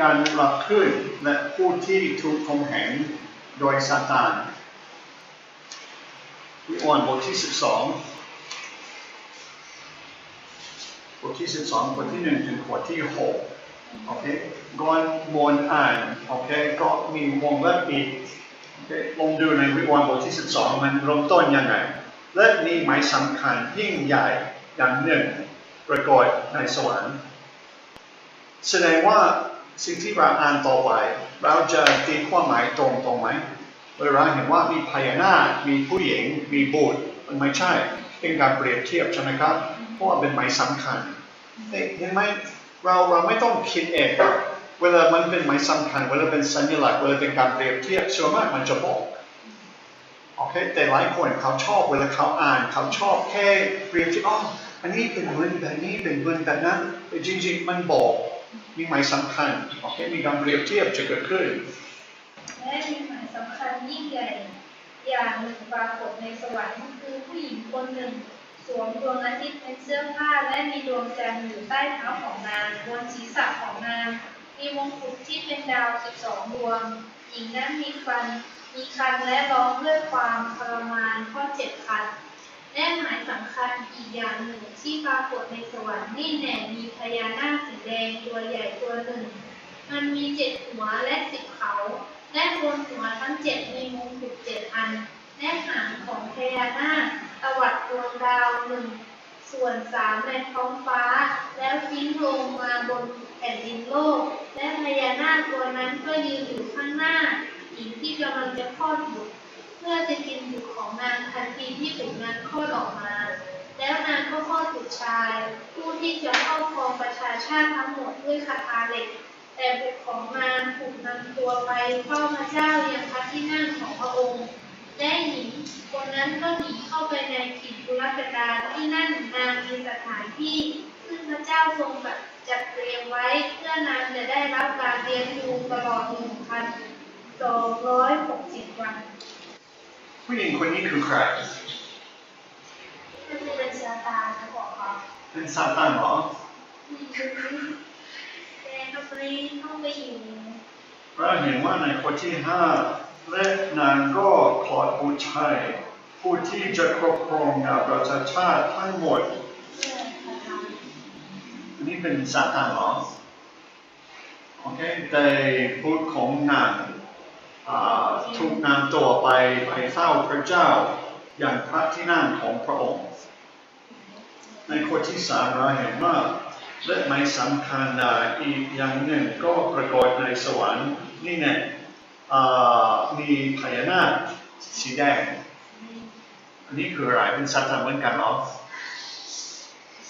การรับขึ้นและผู้ที่ถูกข่มเหงโดยซาตานวิวรณ์บทที่ 12 บทที่ 12 บทที่ 1 ถึงบทที่ 6 โอเค ก่อนบนอ่าน โอเค ก็มีวงเล็บอีกโอเคลองดูในวิวรณ์บทที่ 12 มันเริ่มต้นยังไง และมีหมายสำคัญยิ่งใหญ่อย่างหนึ่งปรากฏในสวรรค์แสดงว่า สิ่งที่เราอ่านต่อไป เราจะตีความหมายตรงตรงไหมเวลาเห็นว่ามีพญานาคมีผู้หญิง มีบุตรมันไม่ใช่ เป็นการเปรียบเทียบใช่ไหมครับ เพราะว่าเป็นหมายสำคัญเห็นไหมเราเราไม่ต้องคิดเองเวลามันเป็นหมายสำคัญ เวลาเป็นสัญลักษณ์ เวลาเป็นการเปรียบเทียบส่วนมากมันจะบอกโอเค แต่หลายคนเขาชอบเวลาเขาอ่านเขาชอบแค่เปรียบเทียบอ๋ออันนี้เป็นเหมือนแบบนี้เป็นเหมือนแบบนั้นแต่จริง ๆ มันบอก มีหมายสำคัญโอเคมีการเปรียบเทียบจะเกิดขึ้นและมีหมายสำคัญยิ่งใหญ่อย่างหนึ่งปรากฏในสวรรค์คือผู้หญิงคนหนึ่ง สวมดวงอาทิตย์เป็นเสื้อผ้าและมีดวงจันทร์อยู่ใต้เท้าของนางบนศีรษะของนางมีวงกุฎที่เป็นดาวสิบสองดวง หญิงนั้นมีฟัน มีคันและร้องด้วยความทรมานเพราะเจ็บคัน และหมายสำคัญอีกอย่างหนึ่งที่ปรากฏในสวรรค์นี่แน่มีพญานาคสีแดงตัวใหญ่ตัวหนึ่ง มันมีเจ็ดหัวและสิบเขา และบนหัวทั้งเจ็ดมีมงกุฎเจ็ดอัน และหางของพญานาคตวัดดวงดาวหนึ่งส่วนสามในท้องฟ้า แล้วทิ้งลงมาบนแผ่นดินโลก และพญานาคตัวนั้นก็ยืนอยู่ข้างหน้าหญิงที่กำลังจะคลอดบุตร เพื่อจะกินบุตรของนางทันทีที่บุตรนั้นคลอดออกมา แล้วนางก็คลอดบุตรชาย ผู้ที่จะครอบครองประชาชาติทั้งหมดด้วยคาถาเหล็ก แต่บุตรของนางถูกนำตัวไปเฝ้าพระเจ้ายังพระที่นั่งของพระองค์และหญิงคนนั้นก็หนีเข้าไปในถิ่นทุรกดาที่นั่นนางมีสถานที่ ซึ่งพระเจ้าทรงจัดเตรียมไว้เพื่อนางจะได้รับการเลี้ยงดูตลอดหนึ่งพันสองร้อยหกสิบวัน ผู้หญิงคนนี้คือใครก็คือเป็นซาตานนะบอกเขาเป็นซาตานเหรอแต่เขาไปเข้าไปอยู่เราเห็นว่าในข้อที่ห้าและนางก็คลอดบุตรชายผู้ที่จะครอบครองงานประชาชาติทั้งหมดเพื่อคาถาอันนี้เป็นซาตานเหรอ โอเค แต่บุตรของนางอ่า ถูกนำตัวไปไปเฝ้าพระเจ้าอย่างพระที่นั่งของพระองค์ ในข้อที่สามเราเห็นว่าและไม่สำคัญอ่าอีกอย่างหนึ่งก็ปรากฏในสวรรค์นี่เนี่ยอ่ามีพญานาคสีแดง อันนี้คืออะไรเป็นสัตว์เหมือนกันเหรอ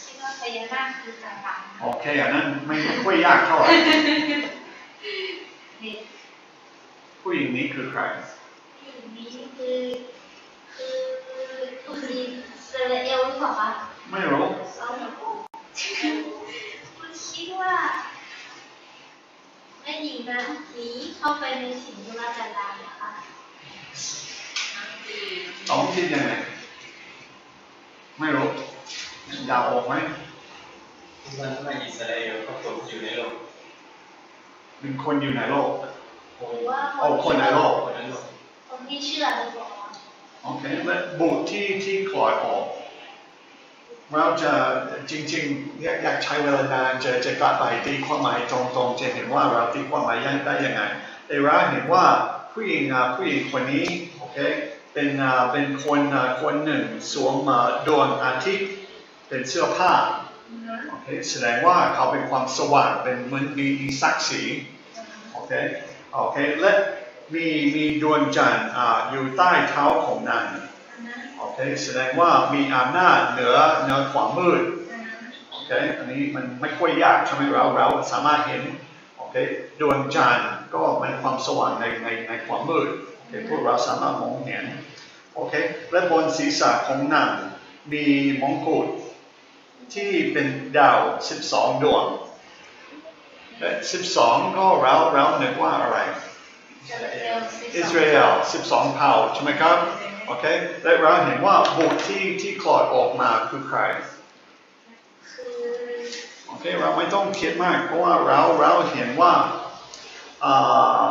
คิดว่าพญานาคคือซาตานโอเคอันนั้นไม่ไม่ค่อยยากเท่าไหร่เด็ก ผู้หญิงนี้คือใครผู้หญิงนี้คือคือคืออิสราเอลหรือเปล่าคะไม่รู้เอาหมดคุณคิดว่าแม่หญิงนะหนีเข้าไปในถิ่นทุรกันดาหรนะคะต้องคิดยังไงไม่รู้ยากออกไหมมันไม่อิสราเอลก็ตกอยู่ในโลกเป็นคนอยู่ในโลก รือว่าเอาคนในโลกคนในโลกคนที่เชื่อหรือเปล่าโอเคและบุตรที่ที่คลอดออกเราจะจริงๆอยากอยากใช้เวลานานจะจะกลับไปตีความหมายตรงๆจะเห็นว่าเราตีความหมายยังได้ยังไงแต่เราเห็นว่าผู้หญิงอะผู้หญิงคนนี้โอเคเป็นอ่าเป็นคนอ่าคนหนึ่งสวมอ่าดวงอาทิตย์เป็นเสื้อผ้าโอเคแสดงว่าเขาเป็นความสว่างเป็นเหมือนมีมีศักดิ์ศรีโอเค โอเคและมีมีดวงจันทร์อ่าอยู่ใต้เท้าของนางโอเคแสดงว่ามีอำนาจเหนือเหนือความมืดโอเคอันนี้มันไม่ค่อยยากใช่ไหมเราเราสามารถเห็นโอเคดวงจันทร์ก็เป็นความสว่างในในในความมืดโอเคพวกเราสามารถมองเห็นโอเคและบนศีรษะของนางมีมงกุฎที่เป็นดาว 12 ดวง และ12ก็เราเรานึกว่าอะไร อิสราเอล12เผ่าใช่ไหมครับ โอเค และเราเห็นว่าบุตรที่ที่คลอดออกมาคือใครคือโอเค เราไม่ต้องคิดมาก เพราะว่าเราเราเห็นว่าอ่า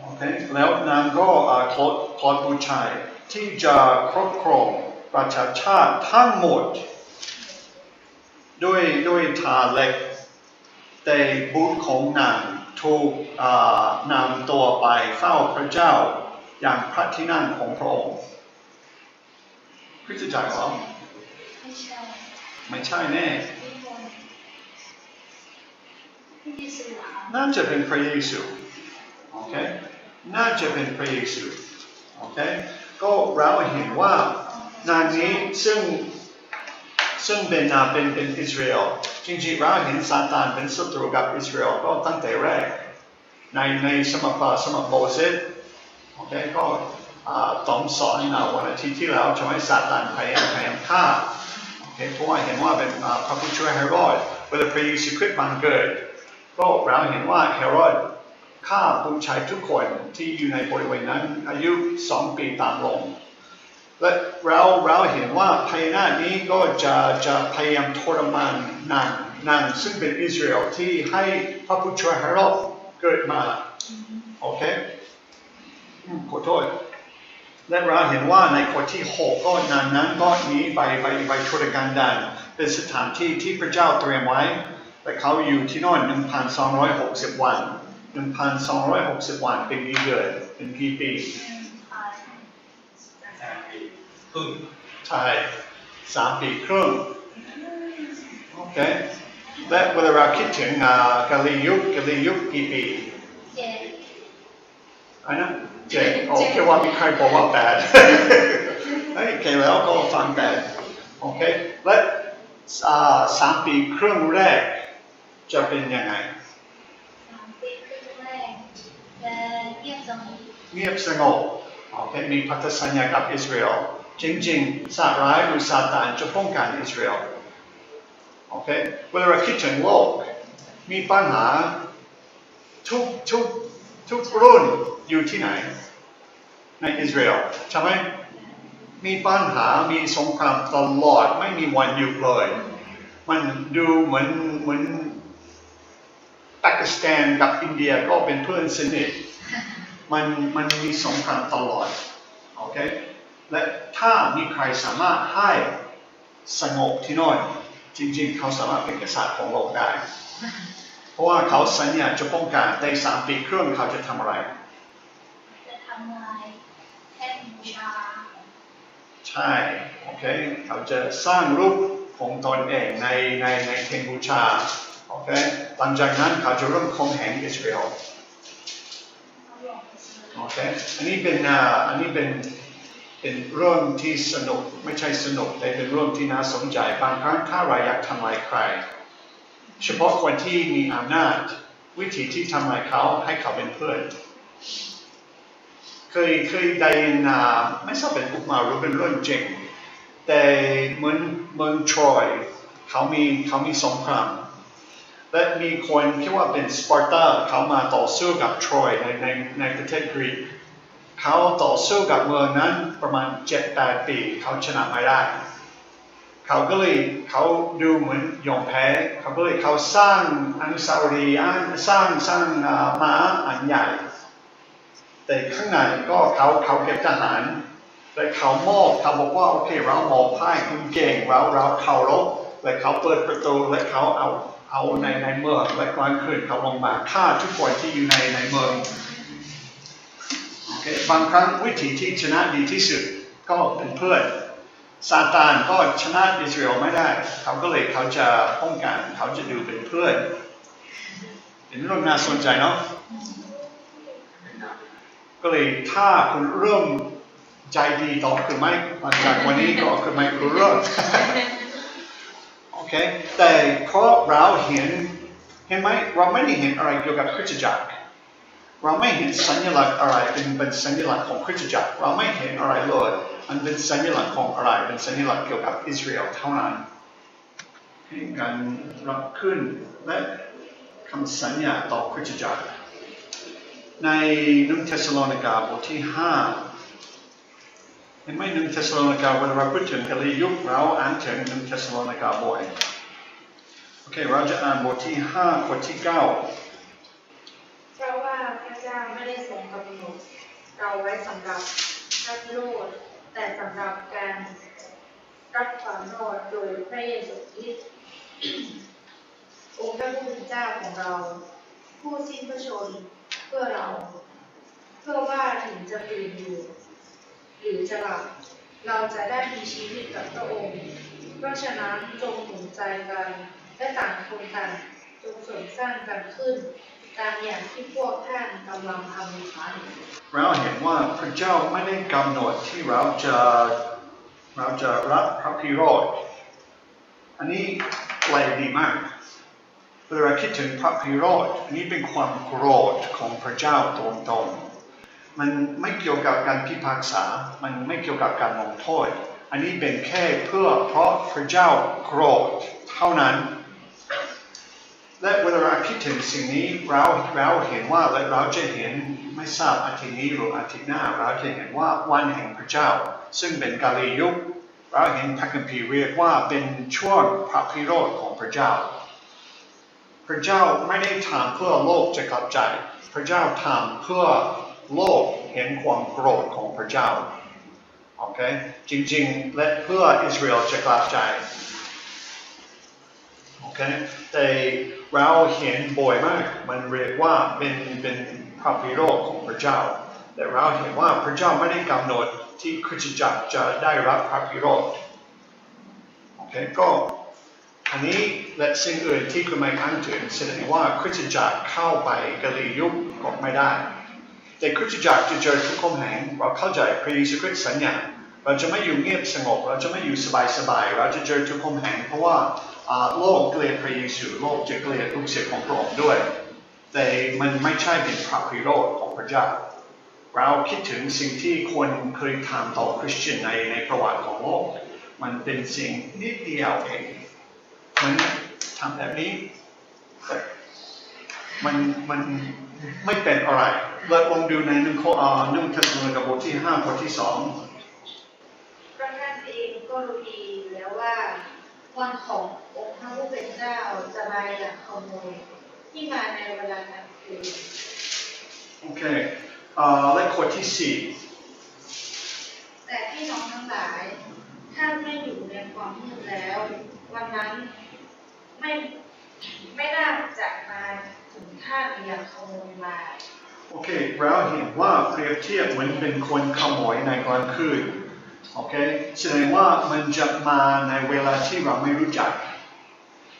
โอเค แล้วนางก็อ่าคลอดคลอดบุตรชายที่จะครอบครองประชาชาติทั้งหมด ด้วยด้วยทาเล็ก แต่บุตรของนางถูกนำตัวไปเฝ้าพระเจ้าอย่างพระที่นั่งของพระองค์คริสตจักรหรอไม่ใช่ไม่ใช่แน่น่าน่าจะเป็นพระเยซูโอเคน่าจะเป็นพระเยซูโอเคก็เราเห็นว่านางนี้ซึ่ง ซึ่งเป็นนาเป็นเป็นอิสราเอลจริงๆเราเห็นซาตานเป็นศัตรูกับอิสราเอลก็ตั้งแต่แรก ในในสมัครสมัครโมเสสโอเคก็อ่าตอนสอนนะวันอาทิตย์ที่แล้วจะให้ซาตานพยายามพยายามฆ่าโอเคเพราะว่าเห็นว่าเป็นพระผู้ช่วยเฮโรดเวลาพระเยซูคริสต์บังเกิดก็เราเห็นว่าเฮโรดฆ่าผู้ชายทุกคนที่อยู่ในบริเวณนั้นอายุสองปีตามลง และเราเราเห็นว่าพญานาคนี้ก็จะจะพยายามทรมานนางนางซึ่งเป็นอิสราเอลที่ให้พระผู้ช่วยฮโรดเกิดมาโอเคขอโทษและเราเห็นว่าในข้อที่หกก็นางนั้นก็นี้ไปไปไปทุรกันดารเป็นสถานที่ที่พระเจ้าเตรียมไว้ แต่เขาอยู่ที่โน่น1,260 วัน 1,260 วันเป็นกี่เดือนเป็นกี่ปีผ่านสามปี ครึ่งใช่สามปีครึ่งโอเคและเวลาเราคิดถึงอ่ากาลียุคกาลียุคกี่ปีเจ็ดอันนั้นเจ็ดโอเคว่ามีใครบอกว่าแปดเฮ้ยโอเคแล้วก็ฟังแปดโอเคและอ่าสามปีครึ่งแรกจะเป็นยังไงสามปีครึ่งแรกและเงียบสงบเงียบสงบโอเคมีพันธสัญญากับอิสราเอล จริงๆซาร้ายหรือซาตานจะป้องกันอิสราเอลโอเคเวลาเราคิดถึงโลก มีปัญหาทุกทุกทุกรุ่นอยู่ที่ไหน ในอิสราเอลใช่ไหมมีปัญหามีสงครามตลอดไม่มีวันหยุดเลย มันดูเหมือนเหมือนปากีสถานกับอินเดียก็เป็นเพื่อนสนิทมันมันมีสงครามตลอดโอเค และถ้ามีใครสามารถให้สงบที่โน่นจริงๆ เขาสามารถเป็นกษัตริย์ของโลกได้ เพราะว่าเขาสัญญาจะป้องกันในสามปีครึ่งเขาจะทำอะไรจะทำลายแท่นบูชาใช่โอเคเขาจะสร้างรูปของตนเองในในในเทนบูชาโอเคหลังจากนั้นเขาจะเริ่มข่มเหงอิสราเอลเขาหลอกไปซื้อโอเคอันนี้เป็นอ่าอันนี้เป็น เป็นเรื่องที่สนุกไม่ใช่สนุกแต่เป็นเรื่องที่น่าสนใจบางครั้งถ้าเราอยากทำลายใคร เฉพาะคนที่มีอำนาจวิธีที่ทำลายเขาให้เขาเป็นเพื่อนเคยเคยได้ยินาไม่ทราบเป็นอุปมาหรือเป็นเรื่องจริงแต่เหมือนเมืองทรอยเขามีเขามีสงครามและมีคนคิดว่าเป็นสปาร์ตาเขามาต่อสู้กับทรอยในในในประเทศกรีก เขาต่อสู้กับเมืองนั้นประมาณ7-8ปีเขาชนะไม่ได้ เขาก็เลยเขาดูเหมือนยอมแพ้เขาก็เลยเขาสร้างอนุสาวรีย์อันสร้างสร้างม้าอันใหญ่ แต่ข้างในก็เขาเขาเก็บทหารและเขามอบเขาบอกว่าโอเคเรามอบให้คุณเก่งเราเราเขารบและเขาเปิดประตูและเขาเอาเอาในในเมืองและกลางคืนเขาลงมาฆ่าทุกคนที่อยู่ในในเมือง บางครั้งวิธีที่ชนะดีที่สุดก็เป็นเพื่อนซาตานก็ชนะอิสราเอลไม่ได้ เขาก็เลยเขาจะป้องกันเขาจะดูเป็นเพื่อนเป็นเรื่องน่าสนใจเนาะก็เลยถ้าคุณเริ่มใจดีต่อคือไม่หลังจากวันนี้ก็คือไม่รู้เรื่องโอเคแต่เพราะเราเห็นเห็นไหมเราไม่ได้เห็นอะไรเกี่ยวกับคริสตจักร เราไม่เห็นสัญลักษณ์อะไรเป็นเป็นสัญลักษณ์ของคริสตจักรเราไม่เห็นอะไรเลยมันเป็นสัญลักษณ์ของอะไรเป็นสัญลักษณ์เกี่ยวกับอิสราเอลเท่านั้นให้การรับขึ้นและคำสัญญาต่อคริสตจักรในนุ่งเทสโลนิกาบทที่5ไม่นุ่งเทสโลนิกาเวลาเราพูดถึงกาลยุคเราอ่านถึงนุ่งเทสโลนิกาบ่อยโอเคเราจะอ่านบทที่5บทที่9 เราไว้สำหรับรับโลดแต่สำหรับการรับความรอดโดยพระเยซูคริสต์องค์พระผู้เป็นเจ้าของเรา ผู้สิ้นพระชนเพื่อเรา เพื่อว่าถึงจะตื่นอยู่ หรือจะหลับเราจะได้มีชีวิตกับพระองค์ เพราะฉะนั้นจงหนุนใจกันและต่างคนต่างจงสริมสร้างกันขึ้น ตามอย่างที่พวกท่านกำลังทำอยู่นั้นเราเห็นว่าพระเจ้าไม่ได้กำหนดที่เราจะเราจะรับพระพิโรธอันนี้แปลดีมากเวลาคิดถึงพระพิโรธอันนี้เป็นความโกรธของพระเจ้าตรงๆมันไม่เกี่ยวกับการพิพากษา มันไม่เกี่ยวกับการลงโทษ อันนี้เป็นแค่เพื่อเพราะพระเจ้าโกรธเท่านั้น และเวลาคิดถึงสิ่งนี้เราเราเห็นว่าและเราจะเห็นไม่ทราบอาทิตย์นี้หรืออาทิตย์หน้า เราจะเห็นว่าวันแห่งพระเจ้า ซึ่งเป็นกาลียุคเราเห็นพระคัมภีร์เรียกว่าเป็นช่วงพระพิโรธของพระเจ้า พระเจ้าไม่ได้ทำเพื่อโลกจะกลับใจ พระเจ้าทำเพื่อโลกเห็นความโกรธของพระเจ้าโอเคจริงๆ และเพื่ออิสราเอลจะกลับใจโอเคแต่ เราเห็นบ่อยมาก มันเรียกว่าเป็นเป็นพระพิโรธของพระเจ้า แต่เราเห็นว่าพระเจ้าไม่ได้กำหนดที่คริสตจักรจะได้รับพระพิโรธโอเคก็อันนี้และสิ่งอื่นที่คุณไม่อ้างถึงแสดงว่าคริสตจักรเข้าไปกาลียุคก็ไม่ได้ แต่คริสตจักรจะเจอทุกคนแห่งเราเข้าใจพระเยซูคริสต์สัญญาเราจะไม่อยู่เงียบสงบ เราจะไม่อยู่สบายสบายๆเราจะเจอทุกคนแห่งเพราะว่า โลกเกลียดพระเยซูโลกจะเกลียดลูกศิษย์ของพระองค์ด้วย แต่มันไม่ใช่เป็นพระพิโรธของพระเจ้า เราคิดถึงสิ่งที่คนเคยทำต่อคริสเตียนในในประวัติของโลก มันเป็นสิ่งนิดเดียวเองมันทำแบบนี้มันมันไม่เป็นอะไรเราลองดูในหนึ่งข้ออ่าหนึ่งเทสโลนิกบทที่ห้าบทที่สองพระท่านเองก็รู้ดี วันขององค์พระผู้เป็นเจ้าจะมาอย่างขโมยที่มาในเวลากลางคืนโอเคอ่าและข้อที่สี่แต่พี่น้องทั้งหลายถ้าไม่อยู่ในความมืดแล้ว วันนั้นไม่ไม่น่าจะมาถึงท่านอย่างขโมยมาโอเคเราเห็นว่าเปรียบเทียบเหมือนเป็นคนขโมยในกลางคืน โอเคแสดงว่ามันจะมาในเวลาที่เราไม่รู้จัก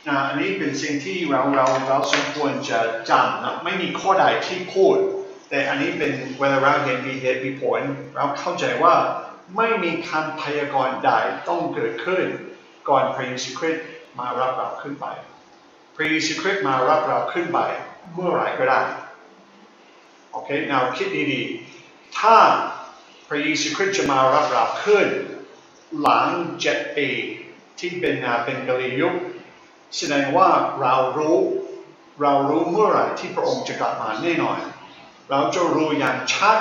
นะอันนี้เป็นสิ่งที่เราเราเราสมควรจะจำนะไม่มีข้อใดที่พูด แต่อันนี้เป็นเวลาเราเห็นมีเหตุมีผล เราเข้าใจว่าไม่มีคำพยากรณ์ใดต้องเกิดขึ้น ก่อนพระเยซูคริสต์มารับเราขึ้นไปพระเยซูคริสต์มารับเราขึ้นไปเมื่อไหร่ก็ได้โอเคเราคิดดีๆ ถ้า ระเยซูคริสต์จะมารับเราขึ้น หลังเจ็ดปีที่เป็นนาเป็นกาลียุคแสดงว่าเรารู้เรารู้เมื่อไหร่ที่พระองค์จะกลับมาแน่นอน เราจะรู้อย่างชัด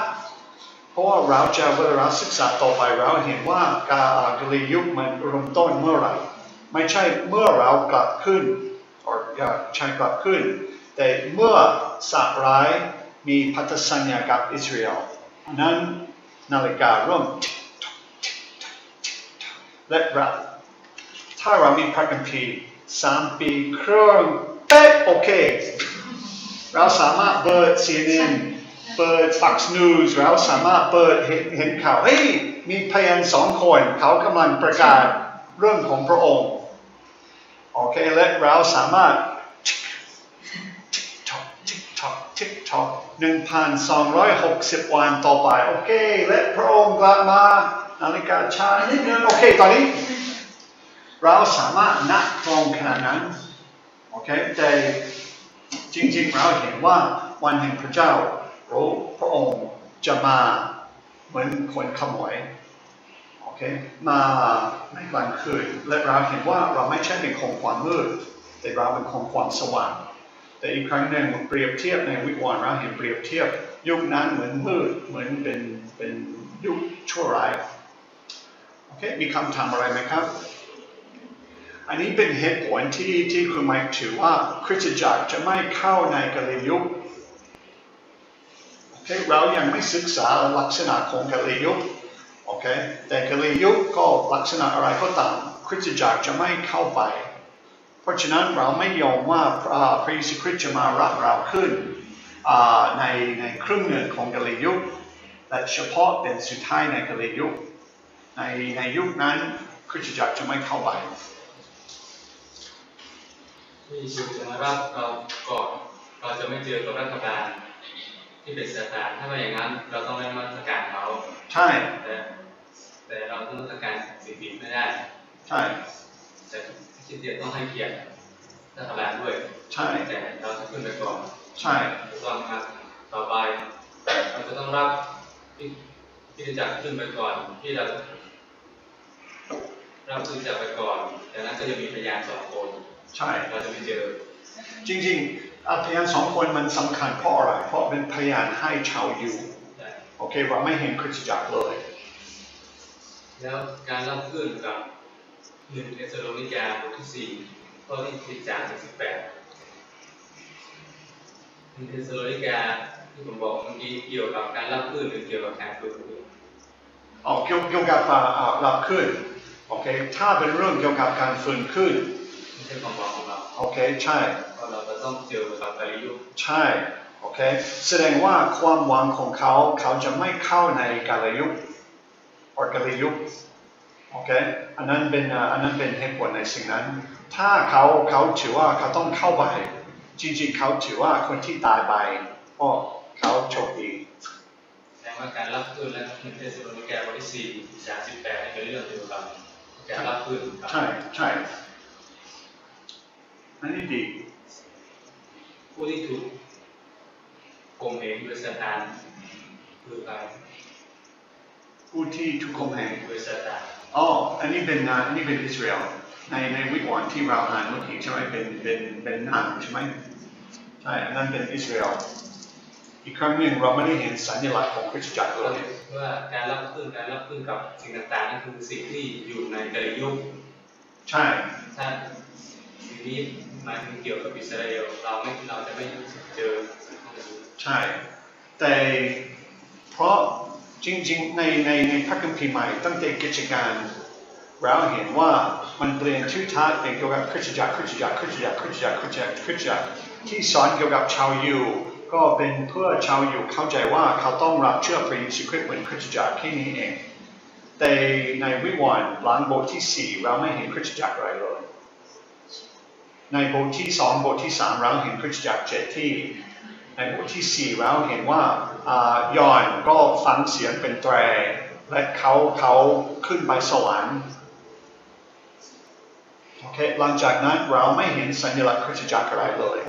เพราะว่าเราจะเวลาศึกษาต่อไปเราเห็นว่ากากาลียุคมันเริ่มต้นเมื่อไหร่ ไม่ใช่เมื่อเรากลับขึ้น or อย่าใช้กลับขึ้น แต่เมื่อสัตว์ร้ายมีพันธสัญญากับอิสราเอลนั้น นาฬิการ่วม และเราถ้าเรามีพระคัมภีร์สามปีครึ่งเป๊ะโอเค เราสามารถเปิด CNN เปิด Fox News เราสามารถเปิดเห็นข่าวเฮ้ยมีพยานสองคนเขากำลังประกาศเรื่องของพระองค์โอเคและเราสามารถ TikTok TikTok TikTok 1,260 วันต่อไป โอเค และพระองค์กลับมานาฬิกาช้านิดนึงโอเค ตอนนี้ เราสามารถนับตรงขนาดนั้น โอเค แต่จริงๆ เราเห็นว่าวันแห่งพระเจ้ารู้พระองค์จะมาเหมือนคนขโมยโอเคมาในกลางคืนและเราเห็นว่าเราไม่ใช่เป็นของความมืดแต่เราเป็นของความสว่าง แต่อีกครั้งหนึ่งเปรียบเทียบในวิวรณ์เราเห็นเปรียบเทียบ ยุคนั้นเหมือนมืดเหมือนเป็นเป็นยุคชั่วร้ายโอเคมีคำถามอะไรไหมครับ อันนี้เป็นเหตุผลที่ที่คุณหมายถือว่าคริสตจักรจะไม่เข้าในกาลียุคโอเคเรายังไม่ศึกษาลักษณะของกาลียุคโอเคแต่กาลียุคก็ลักษณะอะไรก็ตามคริสตจักรจะไม่เข้าไป เพราะฉะนั้นเราไม่ยอมว่าพระพระเยซูคริสต์จะมารับเราขึ้นอ่าในในครึ่งหนึ่งของกาลียุคและเฉพาะเป็นสุดท้ายในกาลียุคในในยุคนั้นคริสตจักรจะไม่เข้าไปที่ชุดจะมารับเราก่อนเราจะไม่เจอกับรัฐบาลที่เป็นสถานถ้าไม่อย่างนั้นเราต้องได้มาตรการเขาใช่แต่แต่เราต้องมาตรการสิ่งผิดไม่ได้ใช่แต่ คิดเดียวต้องให้เกียรติรัฐบาลด้วยใช่แต่เราจะขึ้นไปก่อนใช่ถูกต้องครับต่อไปเราจะต้องรับที่ที่จะขึ้นไปก่อนที่เรารับที่จะไปก่อนจากนั้นก็จะมีพยานสองคน ใช่ เราจะไปเจอ จริงๆอะพยานสองคนมันสำคัญเพราะอะไร เพราะเป็นพยานให้ชาวอยู่ได้โอเคเราไม่เห็นคริสตจักรเลย แล้วการรับขึ้นกับ หนึ่งเทสโลนิกาบทที่สี่ข้อที่สิบสามถึงสิบแปดหนึ่งเทสโลนิกาที่ผมบอกเมื่อกี้เกี่ยวกับการรับขึ้นหรือเกี่ยวกับการฝึกออกเกี่ยวเกี่ยวกับอ่าอ่ารับขึ้นโอเค ถ้าเป็นเรื่องเกี่ยวกับการฟื้นขึ้นไม่ใช่ความหวังของเราโอเคใช่เพราะเราจะต้องเจอกับกาลิยุคใช่โอเคแสดงว่าความหวังของเขาเขาจะไม่เข้าในกาลยุคหรือกาลยุค โอเค อันนั้นเป็นอ่าอันนั้นเป็นเหตุผลในสิ่งนั้น ถ้าเขาเขาถือว่าเขาต้องเข้าไป จริงๆเขาถือว่าคนที่ตายไปก็เขาโชคดีแสดงว่าการรับขึ้นและหนึ่งเทสโลนิกาบทที่สี่สามสิบแปดเป็นเรื่องเกี่ยวกับการรับขึ้นครับใช่ใช่อันนี้ดีผู้ที่ถูกข่มเหงโดยสถานคือใครผู้ที่ถูกข่มเหงโดยสถาน อ๋ออันนี้เป็นอ่าอันนี้เป็นอิสราเอลในในวิวรณ์ที่เราอ่านเมื่อกี้ใช่ไหมเป็นเป็นเป็นหนังใช่ไหมใช่อันนั้นเป็นอิสราเอลอีกครั้งหนึ่งเราไม่ได้เห็นสัญลักษณ์ของคริสตจักรเลเรายเห็นว่าการรับขึ้นการรับขึ้นกับสิ่งต่างๆนั่นคือสิ่งที่อยู่ในกาลิยุคใช่ถ้าสิ่งนี้หมายถึงเกี่ยวกับอิสราเอลเราไม่เราจะไม่เจอสิ่งพวกนี้ใช่ แต่เพราะ จริงๆ ในในในพระคัมภีร์ใหม่ตั้งแต่กิจการเราเห็นว่ามันเปลี่ยนชื่อทัศน์เป็นเกี่ยวกับคริสตจักรคริสตจักรคริสตจักรคริสตจักรคริสตจักรคริสตจักรที่สอนเกี่ยวกับชาวยิวก็เป็นเพื่อชาวยิวเข้าใจว่าเขาต้องรับเชื่อพระเยซูคริสต์เหมือนคริสตจักรแค่นี้เอง แต่ในวิวรณ์หลังบทที่สี่เราไม่เห็นคริสตจักรอะไรเลยในบทที่สองบทที่สามเราเห็นคริสตจักรเจ็ดที่ในบทที่สี่เราเห็นว่า ยอนก็ฟังเสียงเป็นแตร และเขาเขาขึ้นไปสวรรค์โอเคหลังจากนั้นเราไม่เห็นสัญลักษณ์คริสตจักรอะไรเลย